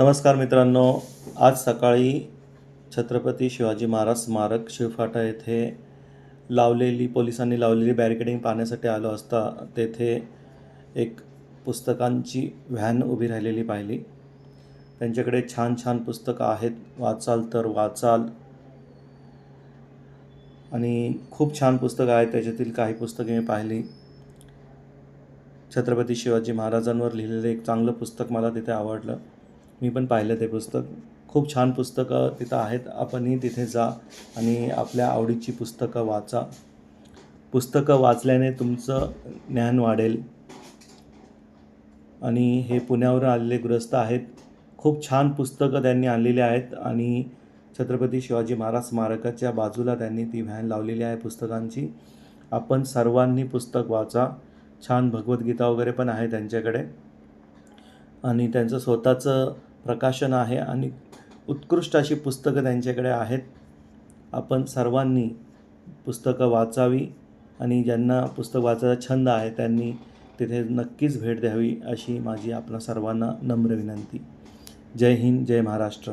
नमस्कार मित्रांनो आज सकाळी छत्रपती शिवाजी महाराज स्मारक शिवफाटा येथे लावलेली पोलिसांनी लावलेली बॅरिकेडिंग पाहण्यासाठी आलो असता तेथे एक पुस्तकांची व्हॅन उभी राहिलेली पाहिली. त्यांच्याकडे छान छान पुस्तकं आहेत वाचाल तर वाचाल. आणि खूप छान पुस्तकं आहेत त्याच्यातील काही पुस्तके मी पाहिली. छत्रपती शिवाजी महाराजांवर लिहिलेलं एक चांगलं पुस्तक मला तिथे आवडलं. मी पण पाहिलं ते पुस्तक. खूप छान पुस्तकं तिथं आहेत. आपणही तिथे जा आणि आपल्या आवडीची पुस्तकं वाचा. पुस्तकं वाचल्याने तुमचं ज्ञान वाढेल. आणि हे पुण्यावर आलेले ग्रस्त आहेत. खूप छान पुस्तकं त्यांनी आणलेली आहेत आणि छत्रपती शिवाजी महाराज स्मारकाच्या बाजूला त्यांनी ती व्हॅन लावलेली आहे पुस्तकांची. आपण सर्वांनी पुस्तक वाचा. छान भगवद्गीता वगैरे पण आहे त्यांच्याकडे. आणि त्यांचं स्वतःचं प्रकाशन आहे आणि उत्कृष्ट अशी पुस्तकं त्यांच्याकडे आहेत. आपण सर्वांनी पुस्तकं वाचावी आणि ज्यांना पुस्तक वाचायचा छंद आहे त्यांनी तिथे नक्कीच भेट द्यावी अशी माझी आपल्या सर्वांना नम्र विनंती. जय हिंद जय महाराष्ट्र.